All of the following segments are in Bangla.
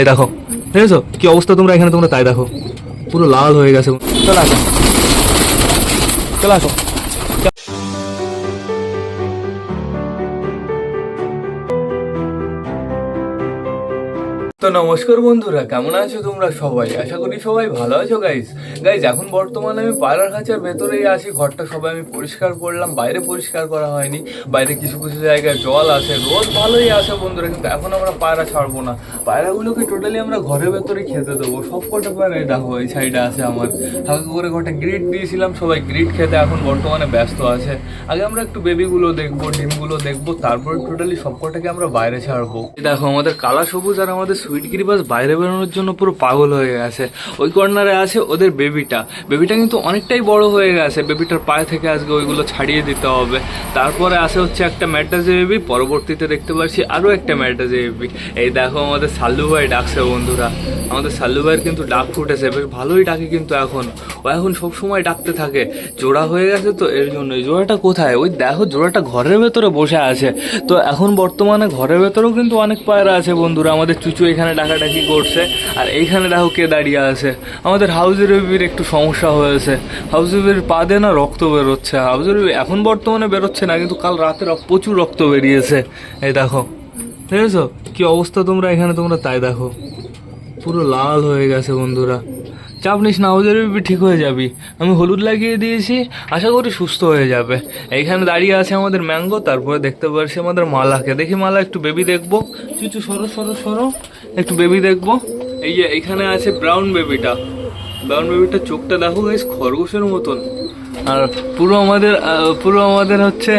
এই দেখো, দেখেছ? কি অবস্থা তোমরা এখানে? তোমরা তাই দেখো। পুরো লাল হয়ে গেছে। চলে আসো। চলে আসো। তো নমস্কার বন্ধুরা, কেমন আছো তোমরা সবাই? আশা করি সবাই ভালো আছো গাইস গাইস এখন বর্তমানে আমি পায়রার খাঁচার ভেতরেই আছি, ঘরটা সবাই আমি পরিষ্কার করলাম, বাইরে পরিষ্কার করা হয়নি, বাইরে কিছু কিছু জায়গায় জল আসে রোদ ভালোই আসে বন্ধুরা, কিন্তু এখন আমরা পায়রা ছাড়বো না। পায়রাগুলোকে টোটালি আমরা ঘরের ভেতরে খেতে দেবো। সব কটা পায়রা দেখো, এই সাইডে আছে আমার। হালকা করে ঘরটা গ্রিড দিয়েছিলাম, সবাই গ্রিড খেতে এখন বর্তমানে ব্যস্ত আছে। আগে আমরা একটু বেবিগুলো দেখব, ডিমগুলো দেখব, তারপরে টোটালি সব কটাকে আমরা বাইরে ছাড়বো। দেখো, আমাদের কালা সবুজ আর আমাদের সুইট গিরিবাস বাইরে বেরোনোর জন্য পুরো পাগল হয়ে গেছে। ওই কর্নারে আছে ওদের বেবিটা বেবিটা কিন্তু অনেকটাই বড় হয়ে গেছে। বেবিটার পায়ে থেকে আজকে ওইগুলো ছাড়িয়ে দিতে হবে। তারপরে আসে হচ্ছে একটা ম্যাটাজে বেবি পরবর্তীতে দেখতে পাচ্ছি আরও একটা ম্যাটাজে বেবি এই দেখো আমাদের সাল্লু ভাই ডাকছে বন্ধুরা। আমাদের সাল্লু ভাইয়ের কিন্তু ডাক ফুটেছে। বেশ ভালোই ডাকে কিন্তু এখন। ও এখন সব সময় ডাকতে থাকে। জোড়া হয়ে গেছে তো এর জন্য। জোড়াটা কোথায়? ওই দেখো জোড়াটা ঘরের ভেতরে বসে আছে। তো এখন বর্তমানে ঘরের ভেতরেও কিন্তু অনেক পায়রা আছে বন্ধুরা। আমাদের চুচু এখানে ডাকাডাকি করছে, আর এইখানে দেখো কে দাঁড়িয়ে আছে। আমাদের হাউজের বেবির একটু সমস্যা হয়েছে। হাউজ বেবির পা দিয়ে না রক্ত বেরোচ্ছে। হাউজের বেবি এখন বর্তমানে বেরোচ্ছে না, কিন্তু কাল রাতে প্রচুর রক্ত বেরিয়েছে। এই দেখো, দেখেছ? কি অবস্থা তোমরা এখানে? তোমরা তাই দেখো। পুরো লাল হয়ে গেছে বন্ধুরা। চাপ নিস না ওদের ঠিক হয়ে যাবি। আমি হলুদ লাগিয়ে দিয়েছি, আশা করি সুস্থ হয়ে যাবে। এইখানে দাঁড়িয়ে আছে আমাদের ম্যাঙ্গো, তারপরে দেখতে পাচ্ছি আমাদের মালাকে। দেখি মালা একটু বেবি দেখব। চুচু, সরো সরো সরো। একটু বেবি দেখব। এই যে এখানে আছে ব্রাউন বেবিটা ব্রাউন বেবিটা চোখটা দেখো খরগোশের মতন। আর পুরো আমাদের পুরো আমাদের হচ্ছে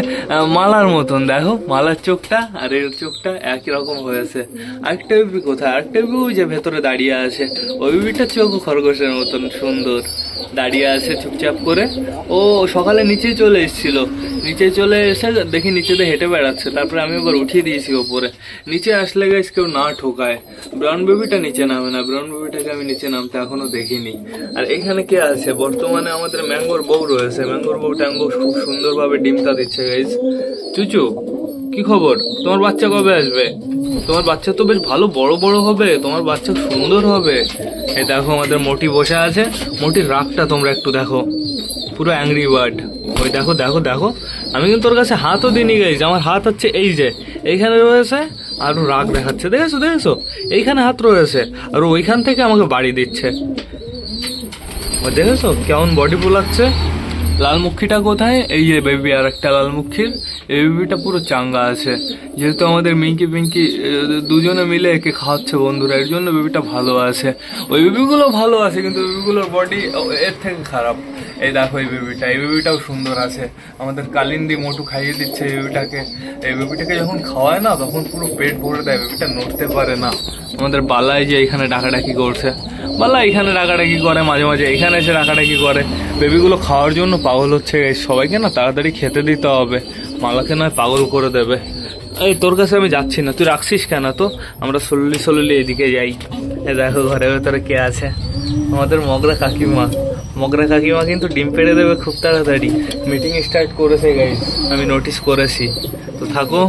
মালার মতন। দেখো, মালার চোখটা আর এর চোখটা একই রকম হয়েছে। আরেকটা বিবি কোথায়? আরেকটা বিবি ওই যে ভেতরে দাঁড়িয়ে আছে। ওই বিবিটার চোখ খরগোশের মতন সুন্দর। দাঁড়িয়ে আছে চুপচাপ করে। ও সকালে নিচে চলে এসেছিল। নিচে চলে এসে দেখি নিচেতে হেঁটে বেড়াচ্ছে। তারপরে আমি আবার উঠিয়ে দিয়েছি ওপরে। নিচে আসলে গাইস কেউ না ঠোকায়। ব্রাউন বেবিটা নিচে নামে না। ব্রাউন বেবিটাকে আমি নিচে নামতে এখনও দেখিনি। আর এখানে কে আছে? বর্তমানে আমাদের ম্যাঙ্গোর বউ রয়েছে। ম্যাঙ্গোর বউ ট্যাঙ্গো খুব সুন্দরভাবে ডিমটা দিচ্ছে গাইস চুচু, কি খবর? তোমার বাচ্চা কবে আসবে? তোমার বাচ্চা তো বেশ ভালো বড় বড় হবে, তোমার বাচ্চা সুন্দর হবে। এই দেখো আমাদের মোটি বসে আছে, মোটির রাগটা তোমরা একটু দেখো। পুরো অ্যাংরি বার্ড ওই দেখো দেখো দেখো। আমি কিন্তু তোর কাছে হাতও দিইনি গাইজ আমার হাত হচ্ছে এই যে, এইখানে রয়েছে, আর ও রাগ দেখাচ্ছে। দেখেছ দেখেছ? এইখানে হাত রয়েছে, আর ওইখান থেকে আমাকে বাড়ি দিচ্ছে। দেখেছ? কেমন বডি পোলাচ্ছে লালমুখীটা কোথায়? এই যে বেবি আর একটা লালমুখীর। এই বেবিটা পুরো চাঙ্গা আছে। যেহেতু আমাদের মিঙ্কি পিঙ্কি দুজনে মিলে একে খাওয়াচ্ছে বন্ধুরা, এর জন্য বেবিটা ভালো আছে। ওই বেবিগুলো ভালো আছে, কিন্তু বেবিগুলোর বডি এর থেকে খারাপ। এই দেখো এই বেবিটা এই বেবিটাও সুন্দর আছে। আমাদের কালিন্দি মোটু খাইয়ে দিচ্ছে এই বেবিটাকে এই বেবিটাকে যখন খাওয়ায় না, তখন পুরো পেট ভরে দেয় বেবিটা নড়তে পারে না। আমাদের বালাই যে এখানে ডাকাডাকি করছে। বালা এখানে ডাকাডাকি করে, মাঝে মাঝে এখানে এসে ডাকাডাকি করে। বেবিগুলো খাওয়ার জন্য পাগল হচ্ছে। সবাইকে না তাড়াতাড়ি খেতে দিতে হবে। মালাকে নয়, পাগল করে দেবে। এই, তোর কাছে আমি যাচ্ছি না, তুই রাখছিস কেন? তো আমরা সল্লি সল্লি এদিকে যাই। এ দেখো ঘরের ভেতরে কে আছে। আমাদের মগরা কাকিমা। মগরা কাকিমা কিন্তু ডিম পেড়ে দেবে খুব তাড়াতাড়ি। মিটিং স্টার্ট করেছে গাইজ আমি নোটিস করেছি। তো থাকো।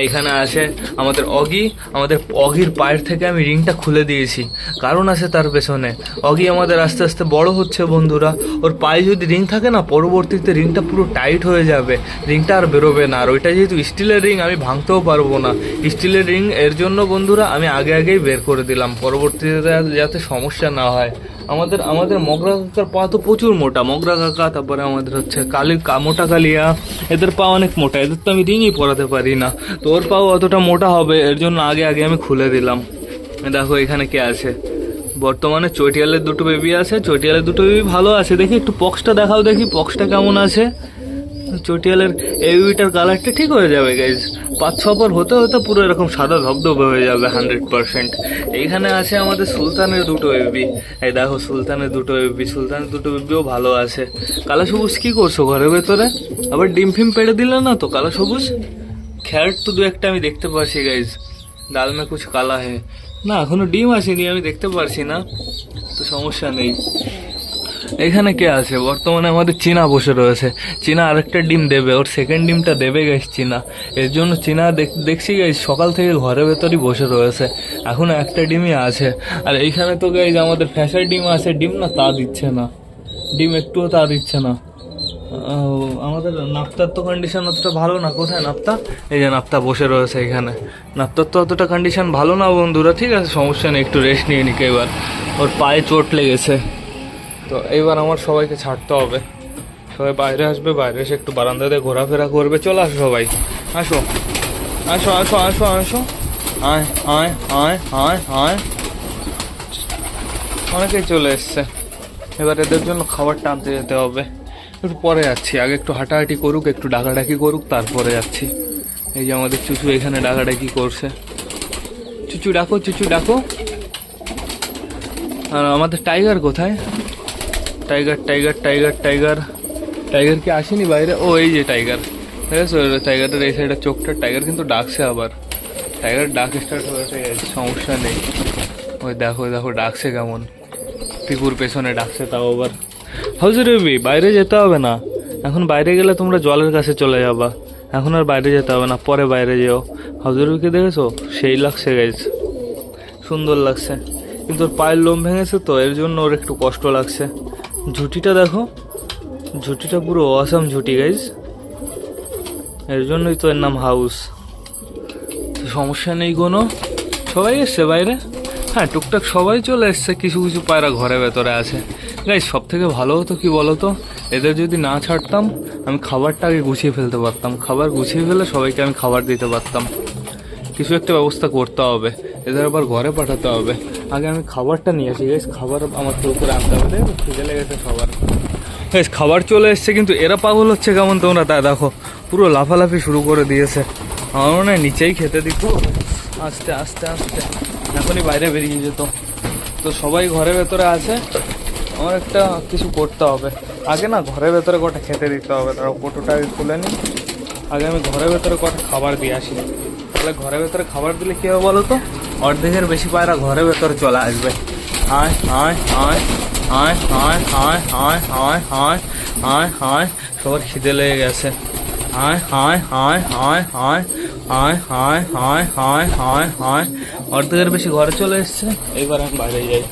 এইখানে আছে আমাদের অগি, আমাদের অগির পায়ের থেকে আমি রিংটা খুলে দিয়েছি। কারণ আছে তার পেছনে। অগি আমাদের আস্তে আস্তে বড় হচ্ছে বন্ধুরা। ওর পায়ে যদি রিং থাকে না, পরবর্তীতে রিংটা পুরো টাইট হয়ে যাবে। রিংটা আর বেরোবে না। আর ওইটা যেহেতু স্টিলের রিং, আমি ভাঙতেও পারব না। স্টিলের রিং, এর জন্য বন্ধুরা, আমি আগে আগেই বের করে দিলাম। পরবর্তীতে যাতে সমস্যা না হয়। আমাদের আমাদের মগরা কাকার পা তো প্রচুর মোটা। মগরা কাকা তারপরে আমাদের হচ্ছে কালি মোটা কালিয়া, এদের পা অনেক মোটা। এদের তো আমি রিংই পরাতে পারি না। তো ওর পাও অতটা মোটা হবে, এর জন্য আগে আগে আমি খুলে দিলাম। দেখো এখানে কে আছে। বর্তমানে চটিয়ালের দুটো বেবি আছে, চটিয়ালের দুটো বেবি ভালো আছে। দেখি একটু পক্সটা দেখাও দেখি পক্সটা কেমন আছে। চটিয়ালের এই বেবিটার কালারটা ঠিক হয়ে যাবে গাইজ পাঁচ ছ পর হতে হতে পুরো এরকম সাদা ধবধবে হয়ে যাবে হান্ড্রেড পার্সেন্ট এইখানে আছে আমাদের সুলতানের দুটো বেবি এই দেখো, সুলতানের দুটো বেবি সুলতানের দুটো বেবিও ভালো আছে। কালা সবুজ কী করছ ঘরের ভেতরে? আবার ডিম ফিম পেড়ে দিলে না তো কালা সবুজ? খ্যাট তো দু একটা আমি দেখতে পাচ্ছি গাইজ ডাল মে কুছ কালা হে। না, এখনও ডিম আসেনি, আমি দেখতে পারছি না। তো সমস্যা নেই। এখানে কে আছে? বর্তমানে আমাদের চীনা বসে রয়েছে। চীনা আরেকটা ডিম দেবে, ওর সেকেন্ড ডিমটা দেবে গেছ চীনা। এর জন্য চীনা দেখ- দেখছি গাইজ সকাল থেকে ঘরের ভেতরই বসে রয়েছে। এখনও একটা ডিমই আছে। আর এইখানে তো গাইজ আমাদের ফ্যাশার ডিম আছে, ডিম না তা দিচ্ছে না। ডিম একটুও তা দিচ্ছে না। আমাদের নাপ্তার তো কন্ডিশন অতটা ভালো না। কোথায় নাপ্তা এই যে নাপ্তা বসে রয়েছে এখানে। নাপ্তার তো অতটা কন্ডিশন ভালো না বন্ধুরা, ঠিক আছে? সমস্যা নেই, একটু রেস্ট নিয়ে নিকে এবার। ওর পায়ে চোট লেগেছে। তো এইবার আমার সবাইকে ছাড়তে হবে। সবাই বাইরে আসবে, বাইরে এসে একটু বারান্দাতে ঘোরাফেরা করবে। চলে আসো সবাই। আসো। আসো আসো আসো আসো। অনেকেই চলে এসছে। এবার এদের জন্য খাবারটা আনতে যেতে হবে। একটু পরে যাচ্ছি। আগে একটু হাঁটাহাঁটি করুক, একটু ডাকাডাকি করুক, তারপরে যাচ্ছি। এই যে আমাদের চুচু এখানে ডাকাডাকি করছে। চুচু ডাকো চুচু ডাকো। আর আমাদের টাইগার কোথায়? Tiger Tiger Tiger Tiger Tiger কি আসেনি বাইরে? ও এই যে টাইগার টাইগারের এই সাইডের চোখটা টাইগার কিন্তু ডাকছে আবার। টাইগার ডাক স্টার্ট হয়েছে গেছে, সমস্যা নেই। ওই দেখো দেখো ডাকছে কেমন। পিকুর পেছনে ডাকছে তাও আবার। হাউজে রবি বাইরে যেতে হবে না। এখন বাইরে গেলে তোমরা জলের কাছে চলে যাবা। এখন আর বাইরে যেতে হবে না পরে বাইরে যেও। হাউজে রবিকে দেখেছ? সেই লাগছে গাইছে সুন্দর লাগছে। কিন্তু ওর পায়ের লোম ভেঙেছে তো এর জন্য ওর একটু কষ্ট লাগছে। ঝুটিটা দেখো। ঝুটিটা পুরো অসাম ঝুটি গাইজ এর জন্যই তো এর নাম হাউস সমস্যা নেই কোনো। সবাই এসছে বাইরে? হ্যাঁ টুকটাক সবাই চলে এসছে। কিছু কিছু পায়রা ঘরে ভেতরে আছে। গাইজ সব থেকে ভালো হতো কি বলতো? এদের যদি না ছাড়তাম, আমি খাবারটা আগে গুছিয়ে ফেলতে পারতাম। খাবার গুছিয়ে ফেলে সবাইকে আমি খাবার দিতে পারতাম। কিছু একটা ব্যবস্থা করতে হবে। এদের আবার ঘরে পাঠাতে হবে। আগে আমি খাবারটা নিয়ে আসি। গাইস খাবার আমার তো উপরে আনতে হবে। খিদে লেগেছে সবার গাইস খাবার চলে এসছে, কিন্তু এরা পাগল হচ্ছে কেমন তোমরা? তা দেখো, পুরো লাফালাফি শুরু করে দিয়েছে। আমার মনে হয় নিচেই খেতে দিত। আস্তে আস্তে আস্তে। এখনই বাইরে বেরিয়ে যেত। তো সবাই ঘরের ভেতরে আছে। আমার একটা কিছু করতে হবে। আগে না, ঘরের ভেতরে কটা খেতে দিতে হবে। তারা কোটোটা তুলে নিই আগে আমি ঘরের ভেতরে কটা খাবার দিয়ে আসি তাহলে ঘরের ভেতরে খাবার দিলে কি হবে বলো তো অর্ধেকের বেশি পায়রা ঘরের ভেতরে চলে আসবে আয় আয় আয় আয় আয় আয় সবার খিদে লেগে গেছে আয় আয় আয় আয় অর্ধেকের বেশি ঘরে চলে এসছে এইবার আমি বাইরে যাই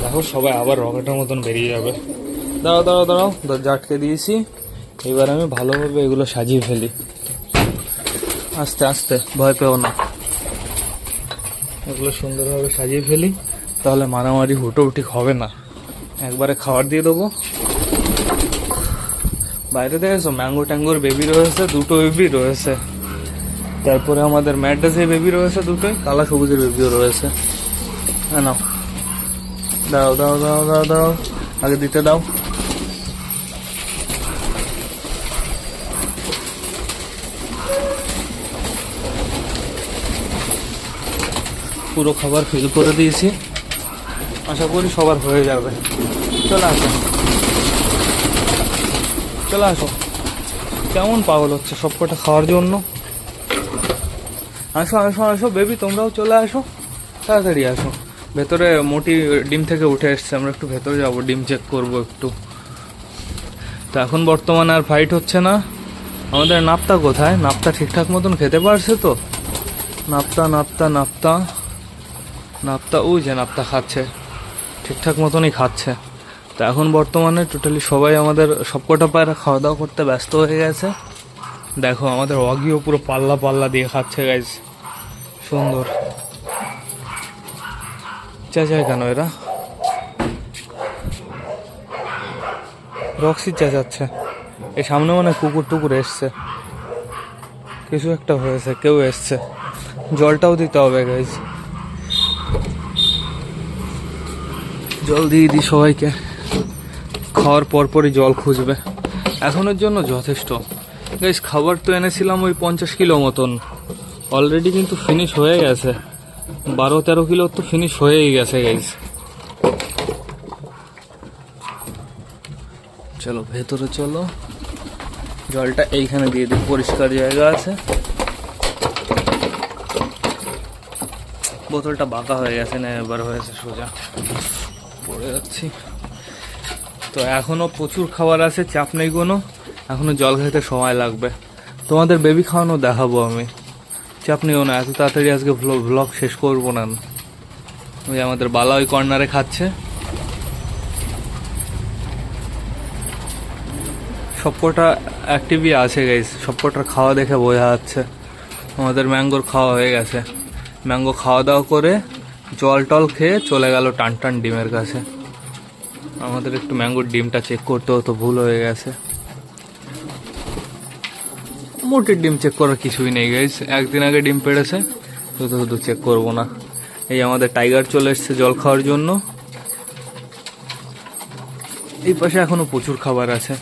দেখো সবাই আবার রকেটের মতন বেরিয়ে যাবে দাঁড়াও দাঁড়াও দাঁড়াও দরজা আটকে দিয়েছি এবার আমি ভালোভাবে এগুলো সাজিয়ে ফেলি আস্তে আস্তে, ভয় পেও না। এগুলো সুন্দরভাবে সাজিয়ে ফেলি, তাহলে মারামারি হুটোহুটি হবে না। একবারে খাবার দিয়ে দেবো। বাইরে দেখেছ, ম্যাঙ্গো ট্যাঙ্গোর বেবি রয়েছে, দুটো বেবি রয়েছে। তারপরে আমাদের ম্যাডাসের বেবি রয়েছে দুটোই, কালা সবুজের বেবিও রয়েছে। হ্যাঁ নাও। দাও দাও দাও দাও দাও। আগে দিতে দাও। পুরো খাবার ফিল করে দিয়েছি। আশা করি সবার হয়ে যাবে। চলে আসো। চলে আসো। কেমন পাগল হচ্ছে সব কটা খাওয়ার জন্য? আসো আসো আসো বেবি তোমরাও চলে আসো। তাড়াতাড়ি আসো। ভেতরে মোটি ডিম থেকে উঠে এসছে। আমরা একটু ভেতরে যাব, ডিম চেক করব একটু। তো এখন বর্তমানে আর ফাইট হচ্ছে না। আমাদের নাপ্তা কোথায়? নাপ্তা ঠিকঠাক মতন খেতে পারছে তো? নাপ্তা নাপ্তা নাপ্তা। নাপ্তা ওই যে নাপ্তা খাচ্ছে, ঠিকঠাক মতনই খাচ্ছে। তো এখন বর্তমানে টোটালি সবাই আমাদের সবকটা পায়রা খাওয়া দাওয়া করতে ব্যস্ত হয়ে গেছে। দেখো, আমাদের অগিও পুরো পাল্লা পাল্লা দিয়ে খাচ্ছে গাইজ সুন্দর। চেঁচায় কেন এরা? রক্সি চেঁচাচ্ছে। এই সামনে মানে কুকুর টুকুর এসছে। কিছু একটা হয়েছে, কেউ এসছে। জলটাও দিতে হবে গাইজ জল দিয়ে দিই সবাইকে। খাওয়ার পরপরই জল খুঁজবে। এখনের জন্য যথেষ্ট। গাইস খাবার তো এনেছিলাম ওই পঞ্চাশ কিলো মতন। অলরেডি কিন্তু ফিনিশ হয়ে গেছে। বারো, তেরো কিলো তো ফিনিশ হয়েই গেছে গাইস চলো, ভেতরে চলো। জলটা এইখানে দিয়ে দিই। পরিষ্কার জায়গা আছে। বোতলটা বাঁকা হয়ে গেছে না, এবার হয়েছে সোজা। পড়ে যাচ্ছি। তো এখনও প্রচুর খাবার আছে, চাপ নেই কোনো। এখনও জল খেতে সময় লাগবে। তোমাদের বেবি খাওয়ানো দেখাবো আমি। চাপ নিও না, এত তাড়াতাড়ি আজকে ভ্লগ শেষ করব না। ওই আমাদের বালা ওই কর্নারে খাচ্ছে। সবকটা অ্যাক্টিভই আছে গাইস সবকটার খাওয়া দেখে বোঝা যাচ্ছে। আমাদের ম্যাঙ্গোর খাওয়া হয়ে গেছে। ম্যাঙ্গো খাওয়া দাওয়া করে জল টল খেয়ে চলে গেল টান টান ডিমের কাছে। আমাদের একটু ম্যাঙ্গোর ডিমটা চেক করতে হতো ভুল হয়ে গেছে। মোটের ডিম চেক করার কিছুই নেই গাইস একদিন আগে ডিম পেড়েছে, শুধু শুধু চেক করব না। এই আমাদের টাইগার চলে এসছে জল খাওয়ার জন্য। এই পাশে এখনও প্রচুর খাবার আছে।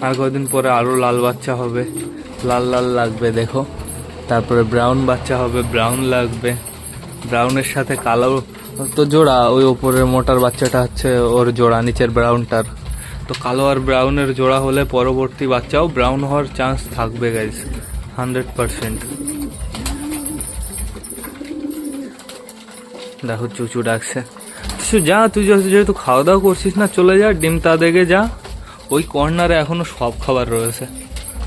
আর কদিন পরে আরও লাল বাচ্চা হবে। লাল লাল লাগবে, দেখো। তারপরে ব্রাউন বাচ্চা হবে ব্রাউন লাগবে। ব্রাউনের সাথে কালো তো জোড়া, ওই ওপরের মোটার বাচ্চাটা হচ্ছে ওর জোড়া, নিচের ব্রাউনটার। তো কালো আর ব্রাউনের জোড়া হলে পরবর্তী বাচ্চাও ব্রাউন হওয়ার চান্স থাকবে গাইজ হান্ড্রেড পারসেন্ট দেখো, চুচু ডাকছে। কিছু যা, তুই যেহেতু খাওয়া দাওয়া করছিস না, চলে যা, ডিম তা দেখে যা। ওই কর্নারে এখনও সব খাবার রয়েছে।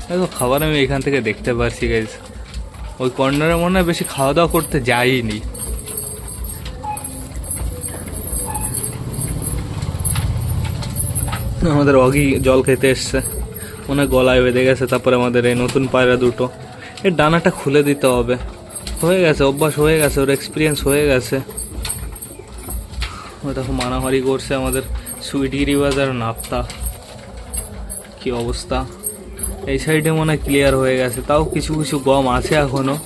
দেখো, খাবার আমি এখান থেকে দেখতে পারছি গাইজ ওই কর্নারে মনে হয় বেশি খাওয়া দাওয়া করতে যাইনি। আমাদের অগি জল খেতে এসছে। মনে গলায় বেঁধে গেছে, তারপরে আমাদের এই নতুন পায়রা দুটো। এর ডানাটা খুলে দিতে হবে। হয়ে গেছে, অভ্যাস হয়ে গেছে, ওর এক্সপিরিয়েন্স হয়ে গেছে। ও দেখো, মারামারি করছে আমাদের সুইটি রিভাজ আর নাপ্তা। কি অবস্থা? এই সাইডে মনে হয় ক্লিয়ার হয়ে গেছে। তাও কিছু কিছু গম আছে এখনও।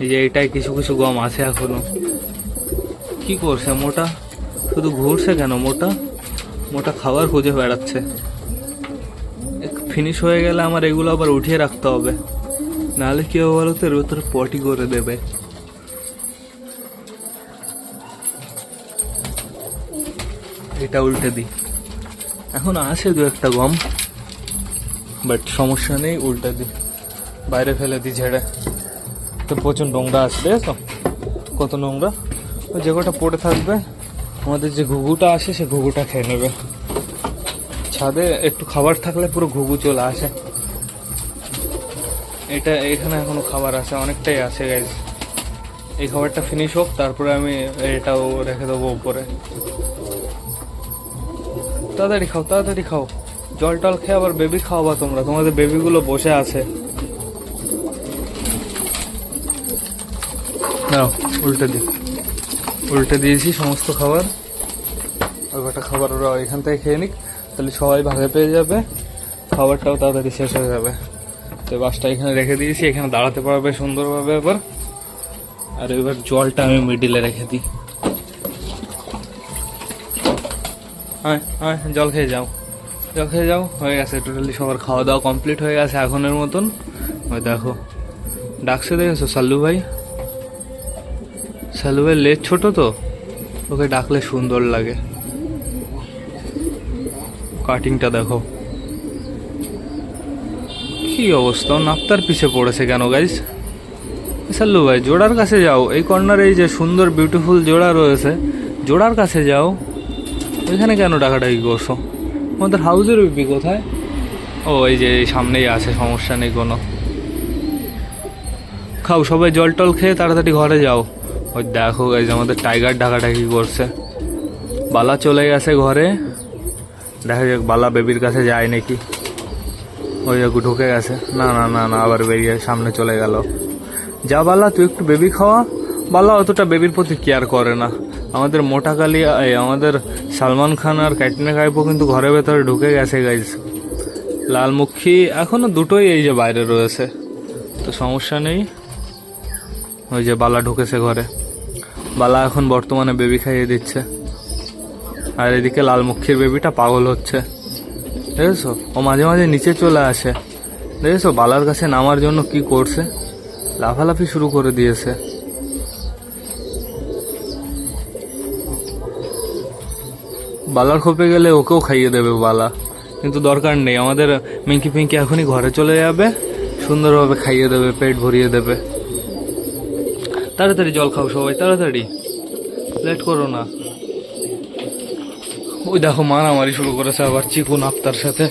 এই যে এটাই কিছু কিছু গম আছে এখনও। কি করছে, মোটা? শুধু ঘুরছে কেন, মোটা? মোটা খাবার খুঁজে বেড়াচ্ছে। ফিনিশ হয়ে গেলে আমার এগুলো আবার উঠিয়ে রাখতে হবে। নাহলে কি হবে বলো তো এর ভেতরে পটি করে দেবে। এটা উল্টে দিই। এখন আছে দু একটা গম বাট সমস্যা নেই, উল্টে দিই। বাইরে ফেলে দিই ঝেড়ে। তো প্রচুর নোংরা আসছে তো কত নোংরা? যে কটা পড়ে থাকবে আমাদের যে ঘুঘুটা আসে, সে ঘুঘুটা খেয়ে নেবে। ছাদে একটু খাবার থাকলে পুরো ঘুঘু চলে আসে। এটা এখানে এখনও খাবার আছে, অনেকটাই আছে গাইজ এই খাবারটা ফিনিশ হোক, তারপরে আমি এটাও রেখে দেবো উপরে। তাড়াতাড়ি খাও তাড়াতাড়ি খাও। জল টল খেয়ে আবার বেবি খাওয়াবা তোমরা। তোমাদের বেবিগুলো বসে আছে। দাও উল্টে দি উল্টে দিয়েছি সমস্ত খাবার। ওই কটা খাবার ওরা এখান থেকে খেয়ে নিক। তাহলে সবাই ভাগে পেয়ে যাবে। খাবারটাও তাড়াতাড়ি শেষ হয়ে যাবে। তো বাসটা এখানে রেখে দিয়েছি। এখানে দাঁড়াতে পারবে সুন্দরভাবে এবার আর এবার জলটা আমি মিডিলে রেখে দিই। হ্যাঁ হ্যাঁ জল খেয়ে যাও। জল খেয়ে যাও। হয়ে গেছে। টোটালি সবার খাওয়া দাওয়া কমপ্লিট হয়ে গেছে এখনের মতন। ওই দেখো। ডাকছে দেখেছ সাল্লু ভাই? ভাই লেজ ছোট তো? ওকে ডাকলে সুন্দর লাগে। কাটিংটা দেখো। কি অবস্থা? নাপ্তার পিছে পড়েছে কেন গাইস সাল্লু ভাই, জোড়ার কাছে যাও। এই কর্নারে এই যে সুন্দর বিউটিফুল জোড়া রয়েছে। জোড়ার কাছে যাও। ওইখানে কেন ডাকাডাকি করছ? আমাদের হাউজের বিপি কোথায়? ও, এই যে সামনেই আছে, সমস্যা নেই কোনো। খাও, সবাই জল টল খেয়ে তাড়াতাড়ি ঘরে যাও। ওই দেখো যে আমাদের টাইগার ডাকাডাকি করছে। বালা চলে গেছে ঘরে। দেখা যাক, বালা বেবির কাছে যায় নাকি। ওই একটু ঢুকে গেছে। না না না না, আবার বেরিয়ে সামনে চলে গেল। যা বালা, তুই একটু বেবি খাওয়া। বালা অতটা বেবির প্রতি কেয়ার করে না। আমাদের মোটা কালি আমাদের সালমান খান আর ক্যাটরিনা কাইপও কিন্তু ঘরের ভেতরে ঢুকে গেছে গাইজ লালমুখী এখনও দুটোই এই যে বাইরে রয়েছে। তো সমস্যা নেই। ওই যে বালা ঢুকেছে ঘরে। বালা এখন বর্তমানে বেবি খাইয়ে দিচ্ছে। আর এদিকে লালমুখীর বেবিটা পাগল হচ্ছে। দেখেছ? ও মাঝে মাঝে নিচে চলে আসে। দেখেছ? বালার কাছে নামার জন্য কি করছে? লাফালাফি শুরু করে দিয়েছে। বালার খোপে গেলে ওকেও খাইয়ে দেবে বালা। কিন্তু দরকার নেই। আমাদের মিঙ্কি পিঙ্কি এখনই ঘরে চলে যাবে। সুন্দরভাবে খাইয়ে দেবে, পেট ভরিয়ে দেবে। তাড়াতাড়ি জল খাও সবাই তাড়াতাড়ি। লেট করো না। ওই দেখো মারামারি শুরু করেছে আবার চিকু নাপ্তার সাথে।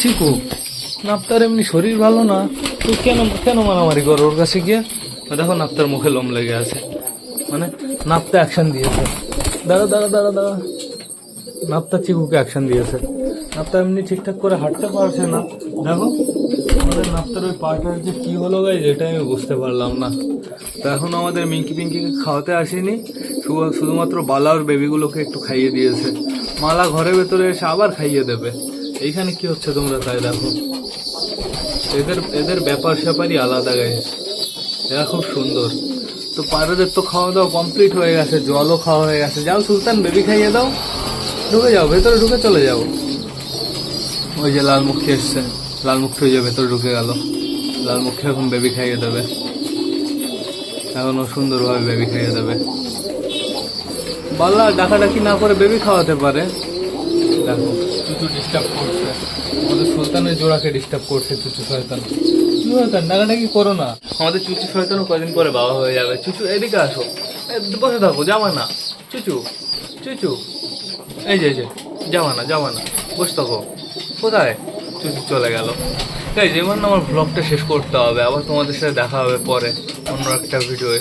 চিকু নাপ্তার এমনি শরীর ভালো না। তো কেন কেন মারামারি করো ওর কাছে গিয়ে? ওই দেখো নাপ্তার মুখে লোম লেগে আছে। মানে নাপ্তা অ্যাকশন দিয়েছে। দাঁড়া দাঁড়া দাঁড়া দাঁড়া। নাপ্তা চিকুকে অ্যাকশন দিয়েছে। নাপ্তা এমনি ঠিকঠাক করে হাঁটতে পারছে না। দেখো আমাদের নাপ্তার ওই পাটার যে কি হলো গাই এটা আমি বুঝতে পারলাম না। তো এখন আমাদের মিঙ্কি পিঙ্কিকে খাওয়াতে আসেনি শুধু- শুধুমাত্র বালা আর বেবিগুলোকে একটু খাইয়ে দিয়েছে। মালা ঘরের ভেতরে এসে আবার খাইয়ে দেবে। এইখানে কি হচ্ছে তোমরা তাই দেখো। এদের এদের ব্যাপার স্যাপারই আলাদা গাইস এরা খুব সুন্দর। তো পায়রাদের তো খাওয়া দাওয়া কমপ্লিট হয়ে গেছে, জলও খাওয়া হয়ে গেছে। যাও সুলতান বেবি খাইয়ে দাও। ঢুকে যাও, ভেতরে ঢুকে চলে যাও। ওই যে লাল লালমুখী এসছে। লালমুখী ওই যে ভেতরে ঢুকে গেল। লালমুখী এখন বেবি খাইয়ে দেবে। এখন ও সুন্দরভাবে বেবি খাইয়ে দেবে। বাল্লা, ডাকাডাকি না করে বেবি খাওয়াতে পারে। দেখো চুচু ডিস্টার্ব করছে। আমাদের সুলতানের জোড়াকে ডিস্টার্ব করছে চুচু শয়তান। চুচু শয়তান, ডাকাডাকি করো না। আমাদের চুচু শয়তানও কদিন পরে বাবা হয়ে যাবে। চুচু, এদিকে আসো। বসে থাকো যাওয়া না। চুচু চুচু। এই যে এই যে যাওয়া না যাওয়া না। বসে থাকো। কোথায়? চলে গেল। তাই যেমন আমার ব্লগটা শেষ করতে হবে, আবার তোমাদের সাথে দেখা হবে পরে অন্য একটা ভিডিওয়ে